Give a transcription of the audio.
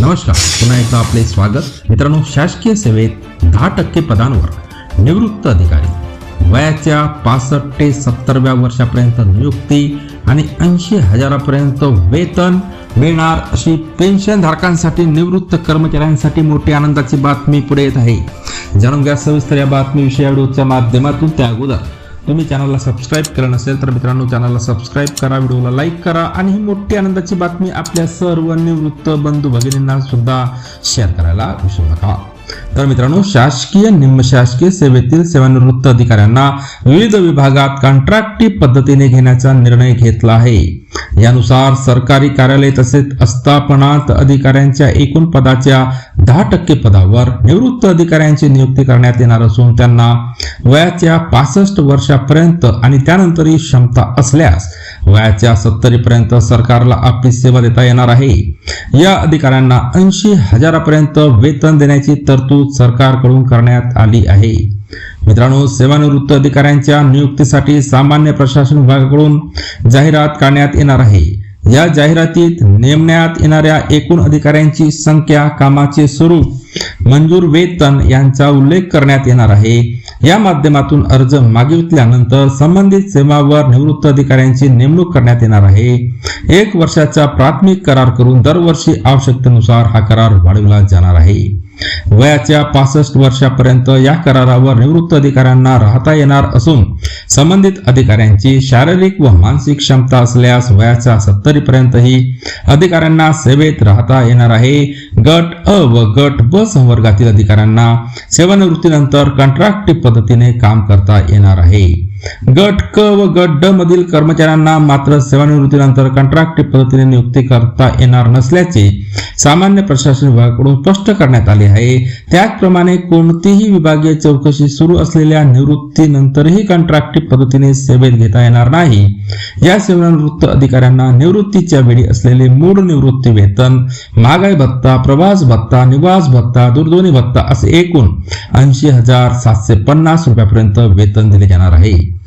नमस्कार पुन्हा एकदा आपले स्वागत. मित्रांनो शासकीय सेवेत दहा टक्के पदांवर निवृत्त अधिकारी. वयाच्या पासष्ट ते सत्तरव्या वर्षापर्यंत नियुक्ती आणि ऐंशी हजारापर्यंत वेतन मिळणार अशी पेन्शन धारकांसाठी निवृत्त कर्मचाऱ्यांसाठी मोठी आनंदाची बातमी पुढे येत आहे. जाणून घ्या सविस्तर या बातमीविषयी व्हिडिओच्या माध्यमातून. त्या अगोदर तुम्ही चॅनलला सबस्क्राईब केलं नसेल तर मित्रांनो चॅनलला सबस्क्राईब करा व्हिडिओला लाईक करा आणि ही मोठी आनंदाची बातमी आपल्या सर्व निवृत्त बंधू भगिनींना सुद्धा शेअर करायला विसरू नका. तर मित्रांनो शासकीय निमशासकीय सेवेतील सेवानिवृत्त अधिकाऱ्यांना विविध विभागात कॉन्ट्रॅक्टी पद्धतीने घेण्याचा निर्णय घेतला आहे. यानुसार सरकारी कार्यालय तसेच आस्थापनात अधिकाऱ्यांच्या एकूण पदाच्या दहा टक्के पदावर निवृत्त अधिकाऱ्यांची नियुक्ती करण्यात येणार असून त्यांना वयाच्या पासष्ट वर्षापर्यंत आणि त्यानंतरही क्षमता असल्यास वयाच्या सत्तरीपर्यंत सरकारला आपली सेवा देता येणार आहे. या अधिकाऱ्यांना ऐंशी हजारापर्यंत वेतन देण्याची तरतूद सरकारकडून करण्यात आली आहे. मित्रांनो सेवानिवृत्त अधिकाऱ्यांच्या नियुक्तीसाठी सामान्य प्रशासन विभागाकडून जाहिरात करण्यात येणार आहे. या जाहिरातीत नेमण्यात येणाऱ्या एकूण अधिकाऱ्यांची संख्या कामाचे स्वरूप मंजूर वेतन यांचा उल्लेख करण्यात येणार आहे. या माध्यमातून अर्ज मागितल्यानंतर संबंधित सेवावर निवृत्त अधिकाऱ्यांची नेमणूक करण्यात येणार आहे. एक वर्षाचा प्राथमिक करार करून दरवर्षी आवश्यकतेनुसार हा करार वाढविला जाणार आहे. वयाच्या पासष्ट वर्षापर्यंत या करारावर निवृत्त अधिकाऱ्यांना राहता येणार असून संबंधित अधिकाऱ्यांची शारीरिक व मानसिक क्षमता असल्यास वयाच्या सत्तरीपर्यंतही अधिकाऱ्यांना सेवेत राहता येणार आहे. गट अ व गट ब संवर्गातील अधिकाऱ्यांना सेवानिवृत्तीनंतर कॉन्ट्रॅक्टिव्ह पद्धतीने काम करता येणार आहे. गट क व गट ड मधील कर्मचाऱ्यांना मात्र सेवानिवृत्तीनंतर कॉन्ट्रॅक्ट पद्धतीने नियुक्ती करता येणार नसल्याचे सामान्य प्रशासन विभागाकडून स्पष्ट करण्यात आले आहे. त्याचप्रमाणे कोणतीही विभागीय चौकशी सुरू असलेल्या निवृत्तीनंतरही कॉन्ट्रॅक्ट पद्धतीने सेवेत घेता येणार नाही. या सेवानिवृत्त अधिकाऱ्यांना निवृत्तीच्या वेळी असलेले मूळ निवृत्ती वेतन महागाई भत्ता प्रवास भत्ता निवास भत्ता दूरध्वनी भत्ता असे एकूण ऐंशी हजार सातशे पन्नास रुपयापर्यंत वेतन दिले जाणार आहे.